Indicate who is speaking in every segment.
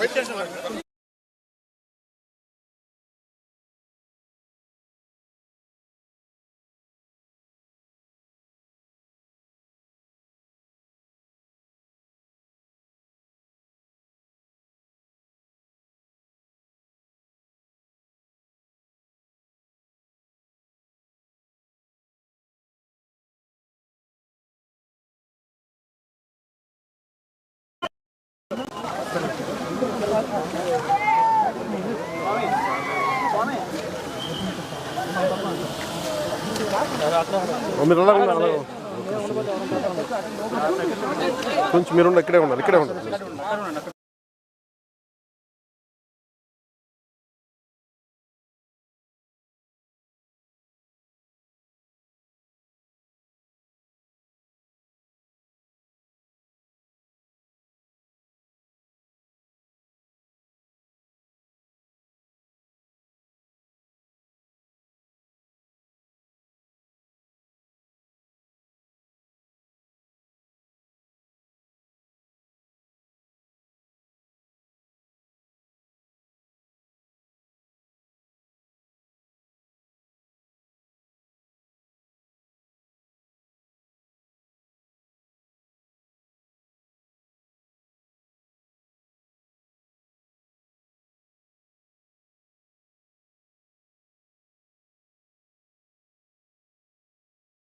Speaker 1: మీరు అలా ఉన్నారు, అలా మీరు కొంచెం మీరు ఇక్కడే ఉన్నారు ఇక్కడే ఉన్నారు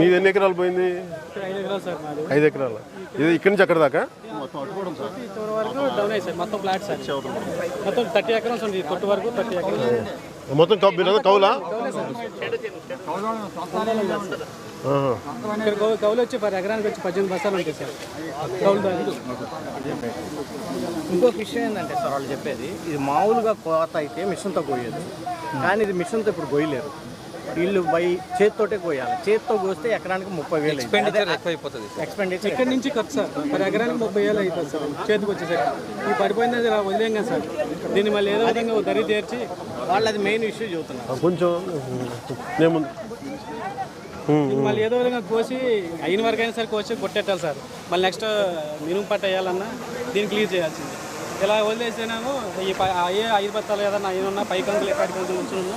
Speaker 1: మీది ఎన్ని ఎకరాలు పోయింది?
Speaker 2: ఐదు ఎకరాలు?
Speaker 1: ఇది ఇక్కడి నుంచి అక్కడ దాకా?
Speaker 2: వరకు మొత్తం మొత్తం థర్టీ కొట్టు వరకు థర్టీ
Speaker 1: మొత్తం కౌ మీరు కౌలా
Speaker 2: కౌలు? వచ్చి పర్ ఎకరానికి వచ్చి పద్దెనిమిది బస్తాలు ఉంటాయి సార్ కౌలు
Speaker 3: ఇంకొక విషయం ఏంటంటే సార్ వాళ్ళు చెప్పేది ఇది మామూలుగా కోత అయితే మిషన్తో కోయేది కానీ ఇది మిషన్తో ఇప్పుడు కోయలేరు. వీళ్ళు బై చేతితోటే కోయాలి. చేతితో కోస్తే ఎకరానికి ముప్పై వేలు
Speaker 4: ఎక్స్పెండిచర్ ఎక్కువైపోతుంది సార్.
Speaker 3: ఎక్స్పెండిచర్
Speaker 2: ఇక్కడ నుంచి ఖర్చు సార్? పర్ ఎకరానికి ముప్పై వేలు అవుతుంది సార్. చేతికి వచ్చేసరికి. ఈ పడిపోయింది అది వదిలేం కదా సార్. దీన్ని మళ్ళీ ఏదో విధంగా దరి తీర్చి
Speaker 3: వాళ్ళు అది మెయిన్ ఇష్యూ చెబుతున్నారు
Speaker 1: ఆ, కొంచెం
Speaker 2: మళ్ళీ ఏదో విధంగా కోసి అయిన వరకు అయినా సరే కోసి కొట్టేట్టాలి సార్. మళ్ళీ నెక్స్ట్ మినుము పట్ట వేయాలన్నా దీన్ని క్లియర్ చేయాల్సింది. ఇలా వదిలేసేనేమో ఈ అయ్యే ఐదు బత్తాలు ఏదన్నా అయిన ఉన్నా పై కంకులు ఎక్కడి కంకులు ఉంచి ఉన్నా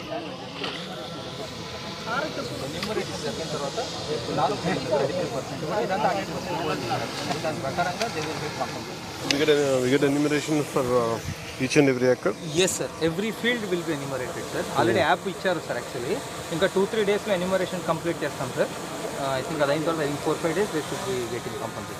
Speaker 1: వాట్
Speaker 2: వేసుకుంటాం
Speaker 1: is the options where we get a, we get enumeration for uh, each and every acre
Speaker 4: yes sir every field will be enumerated sir already app ఇచ్చారు సార్ యాక్చువల్లీ ఇంకా టూ త్రీ డేస్లో enumeration complete చేస్తాం sir I think అది తర్వాత ఇంక four five days they should be getting compulsory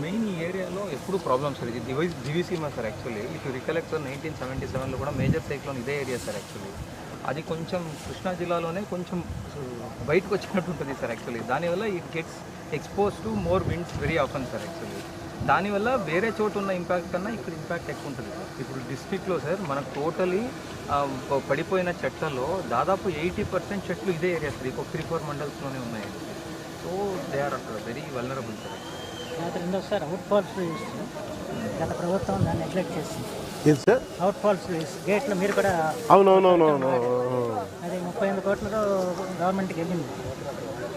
Speaker 4: main ఈ ఏరియాలో ఎప్పుడు ప్రాబ్లమ్ సార్ ఇది device Diviseema sir actually if you recollect sir nineteen seventy సెవెన్లో కూడా మేజర్ సైక్లోన్ ఇదే ఏరియా సార్ యాక్చువల్లీ అది కొంచెం కృష్ణా జిల్లాలోనే కొంచెం బయటకు వచ్చినట్టు ఉంటుంది సార్ యాక్చువల్లీ దానివల్ల it gets expose to more winds very often sir actually దానివల్ల వేరే చోటు ఉన్న ఇంపాక్ట్ కన్నా ఇక్కడ ఇంపాక్ట్ ఎక్కువ ఉంటుంది సార్. ఇప్పుడు డిస్ట్రిక్ట్లో సార్ మనకు టోటలీ పడిపోయిన చెట్లలో దాదాపు ఎయిటీ పర్సెంట్ చెట్లు ఇదే ఏరియా సార్ ఇంకో త్రీ ఫోర్ మండల్స్లోనే ఉన్నాయి so they are very vulnerable sir
Speaker 5: గత రెండోసారి అవుట్ ఫాల్స్ గత ప్రభుత్వం దాన్ని నెగ్లెక్ట్ చేసింది.
Speaker 1: సార్
Speaker 5: అవుట్ ఫాల్స్ గేట్లు మీరు కూడా
Speaker 1: అవునవునవునవును.
Speaker 5: అది ముప్పై ఎనిమిది కోట్లతో గవర్నమెంట్కి వెళ్ళింది.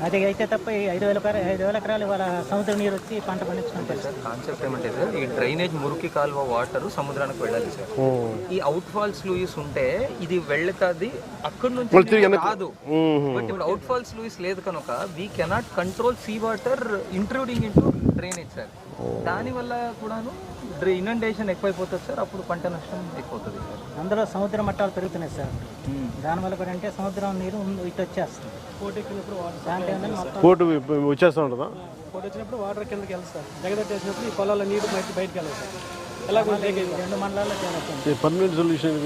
Speaker 5: అది అయితే తప్ప ఈ ఐదు వేల ఐదు వేల ఎకరాలు వాళ్ళ సముద్ర నీరు వచ్చి పంట పండించుకుంటారు.
Speaker 4: సార్ కాన్సెప్ట్ ఏమంటే సార్ ఈ డ్రైనేజ్ మురికి కాలువ వాటర్ సముద్రానికి వెళ్ళాలి సార్ ఈ అవుట్ ఫాల్స్ లూయిస్ ఉంటే ఇది వెళ్తాది అక్కడి నుంచి బట్ ఇప్పుడు అవుట్ ఫాల్స్ లూయిస్ లేదు కనుక we cannot control sea water intruding into drainage sir దానివల్ల కూడాను ఇనండేషన్ ఎక్కువైపోతుంది సార్ అప్పుడు పంట నష్టం ఎక్కువ అవుతుంది సార్.
Speaker 5: అందులో సముద్ర మట్టాలు పెరుగుతున్నాయి సార్. దానివల్ల కూడా అంటే సముద్రం నీరు ఇటు వచ్చేస్తుంది.
Speaker 2: కోటి
Speaker 1: వచ్చేస్తూ ఉంటుందా?
Speaker 2: కోటి వచ్చినప్పుడు వాటర్ కిందకి వెళ్తుంది సార్. జగదట్టేసినప్పుడు ఈ పొలాల నీరు బయట బయటకు వెళ్ళదు సార్. ఎలా
Speaker 5: రెండు మండలాల్లో
Speaker 1: పర్మనెంట్ సొల్యూషన్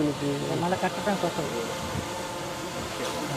Speaker 5: మళ్ళీ కట్టడానికి వస్తుంది పాత టీషర్ట్ కొత్త
Speaker 4: అవుట్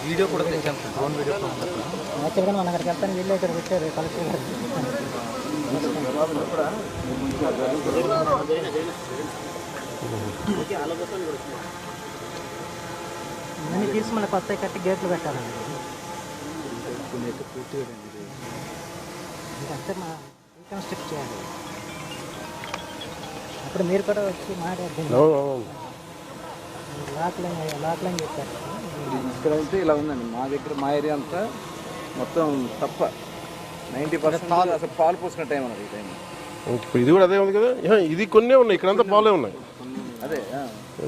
Speaker 4: వీడియో కూడా తెచ్చాం సార్ డ్రోన్ వీడియో
Speaker 5: యాక్చువల్గా మన అక్కడికి వెళ్తాను వీళ్ళు ఇక్కడ పెట్టారు కలెక్టర్ గారు. ఇవన్నీ తీసి మళ్ళీ కొత్త కట్టి గేట్లు పెట్టాలండి ఇదంతా మా రీకన్స్ట్రక్ట్ చేయాలి. అప్పుడు మీరు కూడా వచ్చి మాట్లాడుతుంది లాక్లని లాక్లని చెప్పారు
Speaker 6: ఇక్కడ అయితే ఇలా ఉందండి. మా దగ్గర మా ఏరియా అంతా మొత్తం తప్ప. నైంటీ పర్సెంట్ అసలు పాలు పోసుకున్న టైం అన్నది ఈ టైం
Speaker 1: ఇప్పుడు ఇది కూడా అదే ఉంది కదా? ఇది కొన్నే ఉన్నాయి. ఇక్కడంతా పాలే ఉన్నాయి.
Speaker 6: అదే ఆ,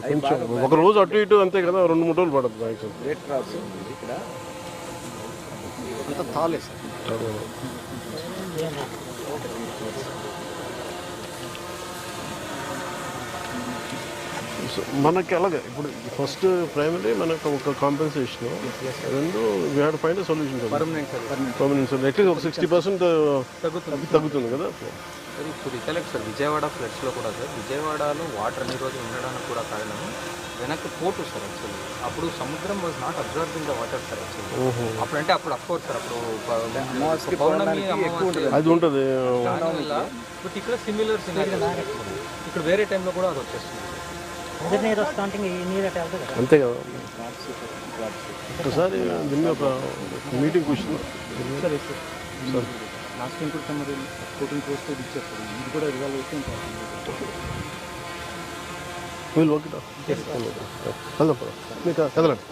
Speaker 1: కొంచెం ఒక రోజు అటు ఇటు అంతే కదా? రెండు మూడు రోజులు పడుతుంది మ్యాక్సిమం
Speaker 6: రేట్ క్రాప్స్ ఉంది ఇక్కడ.
Speaker 3: అంత తాలే సార్.
Speaker 1: సో మనకి అలాగే ఇప్పుడు ఫస్ట్ ప్రైమరీ మనకు ఒక కాంపెన్సేషన్ రెండు we had find
Speaker 4: solution permanent
Speaker 1: sir at least ఒక సిక్స్టీ పర్సెంట్
Speaker 4: తగ్గుతుంది.
Speaker 1: తగ్గుతుంది కదా?
Speaker 4: సార్ ఇప్పుడు రికలెక్ట్ సార్ విజయవాడ ఫ్లడ్స్లో కూడా సార్ విజయవాడలో వాటర్ అన్ని రోజులు ఉండడానికి కూడా కారణం వెనక్కి పోటు సార్ యాక్చువల్లీ అప్పుడు సముద్రం was not observing the water sir actually అప్పుడంటే అప్పుడు అఫ్కోర్స్ సార్ అప్పుడు పౌర్ణమి
Speaker 1: అది ఉంటుంది.
Speaker 4: బట్ ఇక్కడ సిమిలర్ సినారీ ఇక్కడ వేరే టైంలో కూడా అది వచ్చేస్తుంది.
Speaker 5: నీరు వస్తూ ఉంటే ఈ నీరు అటు వెళ్తుంది కదా.
Speaker 1: అంతే కదా. ఒకసారి దీన్ని ఒక మీటింగ్ కూర్చున్నా సార్
Speaker 6: లాస్ట్ టైం కూడా మరి ఫోర్టీన్ క్రోర్స్ ఇచ్చారు సార్. ఇది కూడా రిజాల్వ్ అయితే
Speaker 1: వీళ్ళు ఓకే పద. మీకు కదలండి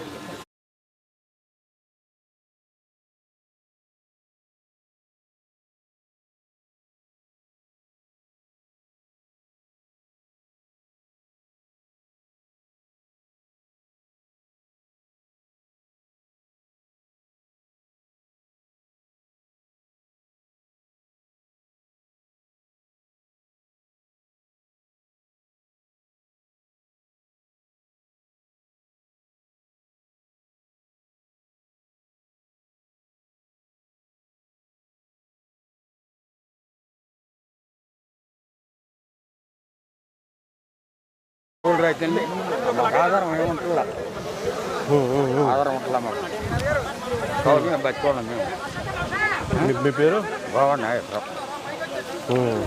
Speaker 6: అయితే మాకు ఆధారం ఏముంటుందా ఆధారం ఉంటుందా మాకు? కాబట్టి మేము బతుకోవాలి మేము.
Speaker 1: మీ- పేరు?
Speaker 6: బాగున్నాయి
Speaker 1: ఉమ్.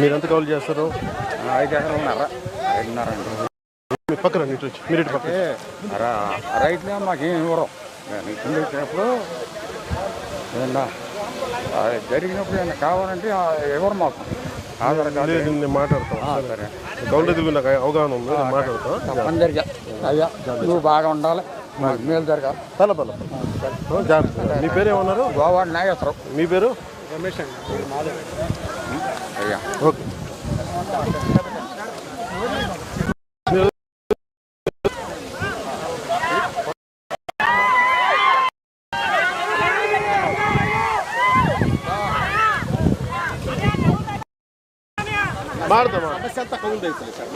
Speaker 1: మీరు ఎంత కౌలు చేస్తారు?
Speaker 6: ఐదు ఎకరాలున్నర ఐదున్నర అండి.
Speaker 1: పక్కన మీరు ఇటు పక్కన.
Speaker 6: రైతులే మాకేం ఇవ్వరు. నేను వచ్చినప్పుడు జరిగినప్పుడు ఏమన్నా కావాలంటే ఇవ్వరు మాకు. ఆధార్ కార్డు
Speaker 1: నేను మాట్లాడతాను. నాకు అవగాహన ఉంది నేను మాట్లాడతాను.
Speaker 6: అందరికీ అయ్యా నువ్వు బాగా ఉండాలి. మేలు జరగాలి.
Speaker 1: పల పల. జాగ్రత్త. మీ పేరు ఏమన్నారు?
Speaker 6: గోవా నాగేశ్వరం
Speaker 1: మీ పేరు?
Speaker 6: అయ్యా.
Speaker 1: ఓకే. ಮಾಡ್ತಾ ಮಾಡ್ತಾ